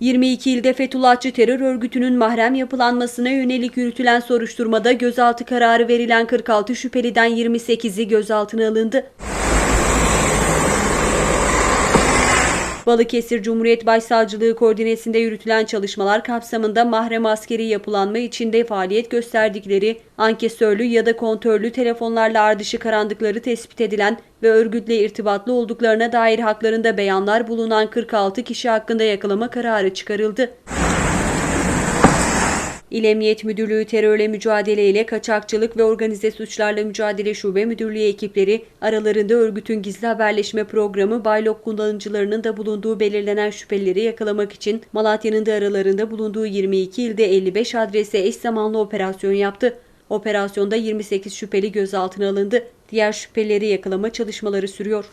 22 ilde Fethullahçı terör örgütünün mahrem yapılanmasına yönelik yürütülen soruşturmada gözaltı kararı verilen 46 şüpheliden 28'i gözaltına alındı. Balıkesir Cumhuriyet Başsavcılığı koordinesinde yürütülen çalışmalar kapsamında mahrem askeri yapılanma içinde faaliyet gösterdikleri, ankesörlü ya da kontörlü telefonlarla ardışık arandıkları tespit edilen ve örgütle irtibatlı olduklarına dair haklarında beyanlar bulunan 46 kişi hakkında yakalama kararı çıkarıldı. İl Emniyet Müdürlüğü terörle mücadele ile kaçakçılık ve organize suçlarla mücadele şube müdürlüğü ekipleri aralarında örgütün gizli haberleşme programı Baylok kullanıcılarının da bulunduğu belirlenen şüphelileri yakalamak için Malatya'nın da aralarında bulunduğu 22 ilde 55 adrese eş zamanlı operasyon yaptı. Operasyonda 28 şüpheli gözaltına alındı. Diğer şüphelileri yakalama çalışmaları sürüyor.